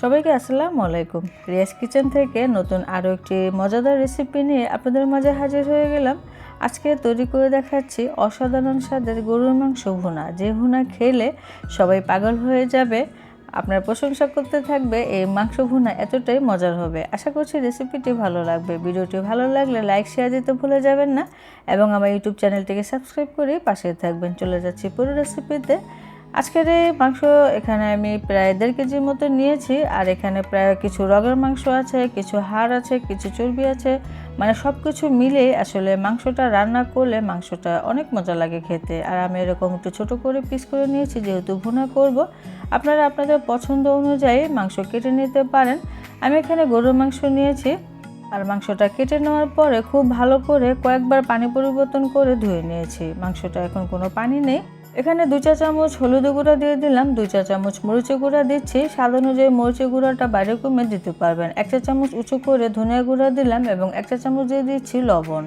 সবাইকে আসসালামু আলাইকুম। রিয়াজ কিচেন থেকে নতুন আরও একটি মজাদার রেসিপি নিয়ে আপনাদের মাঝে হাজির হয়ে গেলাম। আজকে তৈরি করে দেখাচ্ছি অসাধারণ স্বাদের গরুর মাংস ভুনা। যে ভুনা খেলে সবাই পাগল হয়ে যাবে, আপনার প্রশংসা করতে থাকবে, এই মাংস ভুনা এতটাই মজার হবে। আশা করছি রেসিপিটি ভালো লাগবে। ভিডিওটি ভালো লাগলে লাইক শেয়ার দিতে ভুলে যাবেন না। এবং আমার ইউটিউব চ্যানেলটিকে সাবস্ক্রাইব করে পাশে থাকবেন। চলে যাচ্ছি পুরো রেসিপিতে আজকের এই মাংস এখানে আমি প্রায় দেড় কেজির মতো নিয়েছি, আর এখানে প্রায় কিছু রগের মাংস আছে, কিছু হাড় আছে, কিছু চর্বি আছে মানে সব কিছু মিলে আসলে মাংসটা রান্না করলে মাংসটা অনেক মজা লাগে খেতে। আর আমি এরকম একটু ছোটো করে পিস করে নিয়েছি, যেহেতু ভুনা করব। আপনারা আপনাদের পছন্দ অনুযায়ী মাংস কেটে নিতে পারেন। আমি এখানে গরুর মাংস নিয়েছি, আর মাংসটা কেটে নেওয়ার পরে খুব ভালো করে কয়েকবার পানি পরিবর্তন করে ধুয়ে নিয়েছি। মাংসটা এখন কোনো পানি নেই। এখানে দু চা চামচ হলুদ গুঁড়া দিয়ে দিলাম দুই চা চামচ মরিচের গুঁড়া দিচ্ছি। স্বাদ অনুযায়ী মরিচের গুঁড়াটা বাইরে কমে দিতে পারবেন। এক চা চামচ উঁচু করে ধনিয়া গুঁড়া দিলাম এবং এক চা চামচ দিয়ে দিচ্ছি লবণ।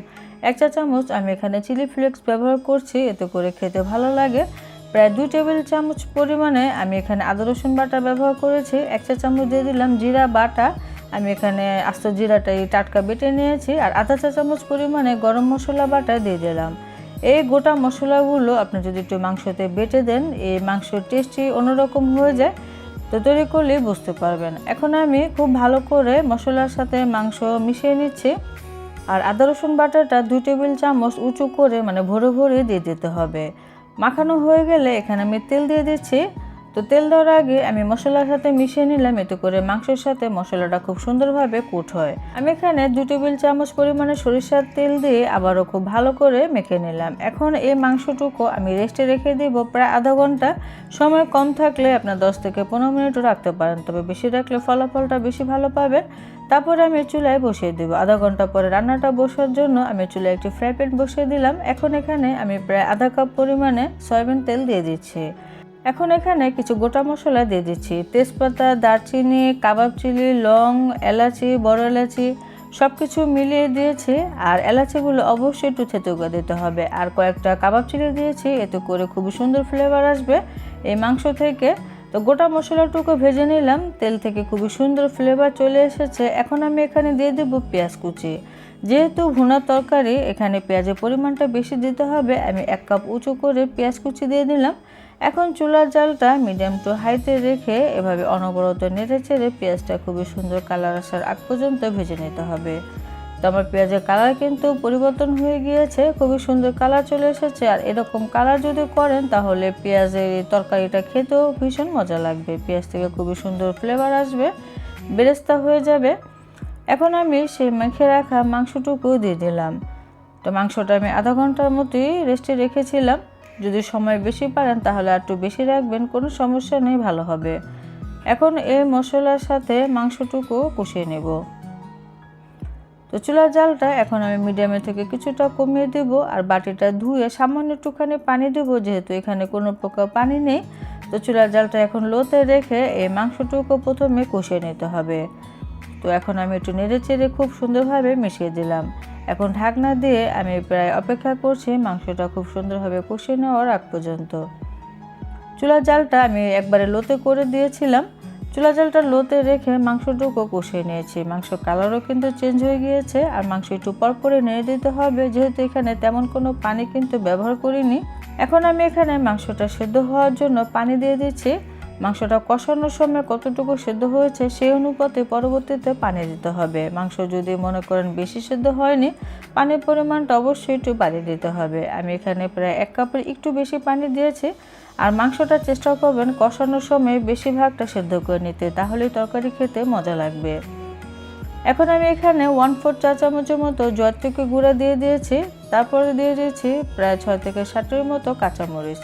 এক চা চামচ আমি এখানে চিলি ফ্লেক্স ব্যবহার করছি, এতে করে খেতে ভালো লাগে। প্রায় দুই টেবিল চামচ পরিমাণে আমি এখানে আদা, রসুন বাটা ব্যবহার করেছি। এক চা চামচ দিয়ে দিলাম জিরা বাটা। আমি এখানে আস্ত জিরাটাই টাটকা বেটে নিয়েছি। আর আধা চা চামচ পরিমাণে গরম মশলা বাটা দিয়ে দিলাম। এই গোটা মশলাগুলো আপনি যদি একটু মাংসতে বেটে দেন, এই মাংসের টেস্টই অন্যরকম হয়ে যায়। তো তৈরি করলেই বুঝতে পারবেন। এখন আমি খুব ভালো করে মশলার সাথে মাংস মিশিয়ে নিচ্ছি। আর আদা, রসুন বাটারটা দুই টেবিল চামচ উঁচু করে মানে ভরে ভরে দিয়ে দিতে হবে। মাখানো হয়ে গেলে এখানে আমি তেল দিয়ে দিচ্ছি। তো তেল দেওয়ার আগে আমি মশলার সাথে মিশিয়ে নিলাম, এতে করে মাংসের সাথে মশলাটা খুব সুন্দরভাবে কুট হয়। আমি এখানে দু টেবিল চামচ পরিমাণে সরিষার তেল দিয়ে আবারও খুব ভালো করে মেখে নিলাম। এখন এই মাংসটুকু আমি রেস্টে রেখে দিব প্রায় আধা ঘণ্টা। সময় কম থাকলে আপনার দশ থেকে পনেরো মিনিটও রাখতে পারেন, তবে বেশি রাখলে ফলাফলটা বেশি ভালো পাবেন। তারপরে আমি চুলায় বসিয়ে দেবো। আধা ঘণ্টা পরে রান্নাটা বসার জন্য আমি চুলায় একটি ফ্রাই প্যান বসিয়ে দিলাম। এখন এখানে আমি প্রায় আধা কাপ পরিমাণে সয়াবিন তেল দিয়ে দিচ্ছি। এখন এখানে কিছু গোটা মশলা দিয়ে দিচ্ছি। তেজপাতা, দারচিনি, কাবাব চিলি, লং, এলাচি, বড় এলাচি সব কিছু মিলিয়ে দিয়েছি। আর এলাচিগুলো অবশ্যই একটু থেতুকা দিতে হবে। আর কয়েকটা কাবাব চিলি দিয়েছি, এতে করে খুবই সুন্দর ফ্লেভার আসবে এই মাংস থেকে। তো গোটা মশলাটুকু ভেজে নিলাম, তেল থেকে খুবই সুন্দর ফ্লেভার চলে এসেছে। এখন আমি এখানে দিয়ে দেবো পেঁয়াজ কুচি। যেহেতু ভুনা তরকারি, এখানে পেঁয়াজের পরিমাণটা বেশি দিতে হবে, আমি এক কাপ উঁচু করে পেঁয়াজ কুচি দিয়ে দিলাম এখন চুলার জালটা মিডিয়াম টু হাইতে রেখে এভাবে অনবরত নেড়ে চেড়ে পেঁয়াজটা খুবই সুন্দর কালার আসার আগ পর্যন্ত ভেজে নিতে হবে। তো আমার পেঁয়াজের কালার কিন্তু পরিবর্তন হয়ে গিয়েছে, খুবই সুন্দর কালার চলে এসেছে। আর এরকম কালার যদি করেন তাহলে পেঁয়াজের এই তরকারিটা খেতেও ভীষণ মজা লাগবে। পেঁয়াজ থেকে খুবই সুন্দর ফ্লেভার আসবে, বেরেস্তা হয়ে যাবে। এখন আমি সেই মেখে রাখা মাংসটুকু দিয়ে দিলাম। তো মাংসটা আমি আধা ঘণ্টার মতোই রেস্টে রেখেছিলাম। যদি সময় বেশি পারেন তাহলে একটু বেশি রাখবেন, কোনো সমস্যা নেই, ভালো হবে। এখন এই মশলার সাথে মাংসটুকু কষিয়ে নেব। তো চুলার জালটা এখন আমি মিডিয়ামে থেকে কিছুটা কমিয়ে দেব আর বাটিটা ধুয়ে সামান্য একটুখানি পানি দেব, যেহেতু এখানে কোনো প্রকার পানি নেই। তো চুলার জালটা এখন লোতে রেখে এই মাংসটুকু প্রথমে কষিয়ে নিতে হবে। তো এখন আমি একটু নেড়ে চেড়ে খুব সুন্দরভাবে মিশিয়ে দিলাম। এখন ঢাকনা দিয়ে আমি প্রায় অপেক্ষা করছি, মাংসটা খুব সুন্দরভাবে কষিয়ে নেওয়ার আগ পর্যন্ত। চুলার জালটা আমি একবারে লোতে করে দিয়েছিলাম। চুলা জালটা লোতে রেখে মাংসটুকু কষিয়ে নিয়েছি। মাংস কালারও কিন্তু চেঞ্জ হয়ে গিয়েছে আর মাংস একটু পর করে নেড়ে দিতে হবে। যেহেতু এখানে তেমন কোনো পানি কিন্তু ব্যবহার করিনি, এখন আমি এখানে মাংসটা সেদ্ধ হওয়ার জন্য পানি দিয়ে দিচ্ছি। মাংসটা কষানোর সময় কতটুকু সেদ্ধ হয়েছে সেই অনুপাতে পরবর্তীতে পানি দিতে হবে। মাংস যদি মনে করেন বেশি সেদ্ধ হয়নি, পানির পরিমাণটা অবশ্যই একটু বাড়িয়ে দিতে হবে। আমি এখানে প্রায় এক কাপের একটু বেশি পানি দিয়েছি আর মাংসটা চেষ্টা করবেন কষানোর সময় বেশিরভাগটা সেদ্ধ করে নিতে, তাহলেই তরকারি খেতে মজা লাগবে। এখন আমি এখানে ওয়ান ফোর চা চামচের মতো জয় থেকে গুঁড়া দিয়ে দিয়েছি, তারপরে দিয়ে দিয়েছি প্রায় ছয় থেকে ষাটের মতো কাঁচামরিচ।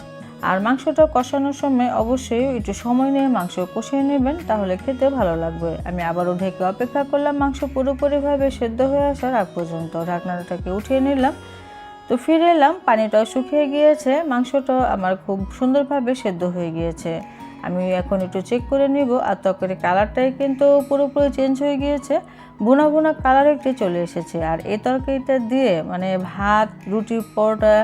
আর মাংসটা কষানোর সময় অবশ্যই একটু সময় নিয়ে মাংস কষিয়ে নেবেন, তাহলে খেতে ভালো লাগবে। আমি আবারও ঢেকে অপেক্ষা করলাম, মাংস পুরোপুরিভাবে সেদ্ধ হয়ে আসার আগ পর্যন্ত। ঢাকনাটাকে উঠিয়ে নিলাম। তো ফিরে এলাম পানিটাও শুকিয়ে গিয়েছে মাংসটাও আমার খুব সুন্দরভাবে সেদ্ধ হয়ে গিয়েছে। আমি এখন একটু চেক করে নিব, আর তরকারি কালারটাই কিন্তু পুরোপুরি চেঞ্জ হয়ে গিয়েছে। বুনা বুনা কালার একটি চলে এসেছে, আর এই তরকারিটা দিয়ে মানে ভাত, রুটি, পরোটা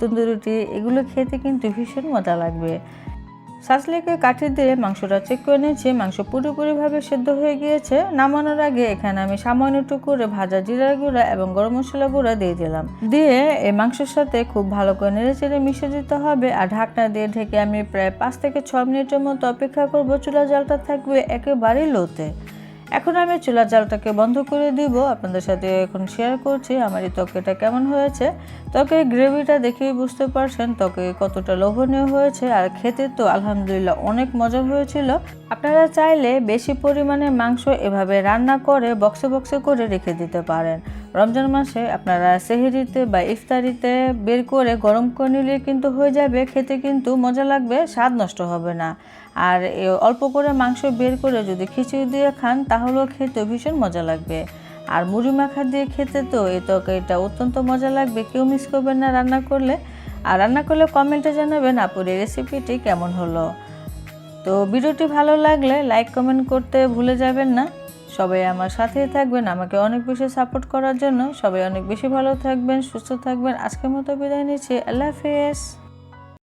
তন্দুরি রুটি, এগুলো খেতে কিন্তু ভীষণ মজা লাগবে। সাসলিকে কাঠি দিয়ে মাংসটা চেক করে নিয়েছি, মাংস পুরোপুরিভাবে সেদ্ধ হয়ে গিয়েছে। নামানোর আগে এখানে আমি সামান্য একটু করে ভাজা জিরার গুঁড়া এবং গরম মশলা গুঁড়া দিয়ে দিলাম। দিয়ে এই মাংসের সাথে খুব ভালো করে নেড়ে চেড়ে মিশে দিতে হবে আর ঢাকনা দিয়ে ঢেকে আমি প্রায় পাঁচ থেকে ছ মিনিটের মতো অপেক্ষা করব। চুলা জালটা থাকবে একেবারেই লোতে। এখন আমি চুলার জালটাকে বন্ধ করে দিব। আপনাদের সাথে এখন শেয়ার করছি আমার এই তরকারিটা কেমন হয়েছে। তরকারি গ্রেভিটা দেখেই বুঝতে পারছেন ত্বকে কতটা লোভনীয় হয়েছে। আর খেতে তো আলহামদুলিল্লাহ অনেক মজা হয়েছিল। আপনারা চাইলে বেশি পরিমাণে মাংস এভাবে রান্না করে বক্সে বক্সে করে রেখে দিতে পারেন। রমজান মাসে আপনারা সেহেরিতে বা ইফতারিতে বের করে গরম করে নিলে কিন্তু হয়ে যাবে, খেতে কিন্তু মজা লাগবে, স্বাদ নষ্ট হবে না। আর এ অল্প করে মাংস বের করে যদি খিচুড়ি দিয়ে খান, তাহলেও খেতে ভীষণ মজা লাগবে। আর মুড়ি মাখা দিয়ে খেতে তো এই তরকারিটা অত্যন্ত মজা লাগবে, কেউ মিস করবেন না রান্না করলে। আর রান্না করলে কমেন্টে জানাবেন আপুর এই রেসিপিটি কেমন হলো। তো ভিডিওটি ভালো লাগলে লাইক কমেন্ট করতে ভুলে যাবেন না। সবাই আমার সাথেই থাকবেন, আমাকে অনেক বেশি সাপোর্ট করার জন্য। সবাই অনেক বেশি ভালো থাকবেন, সুস্থ থাকবেন। আজকের মতো বিদায় নিচ্ছি। আল্লাহ হাফেজ।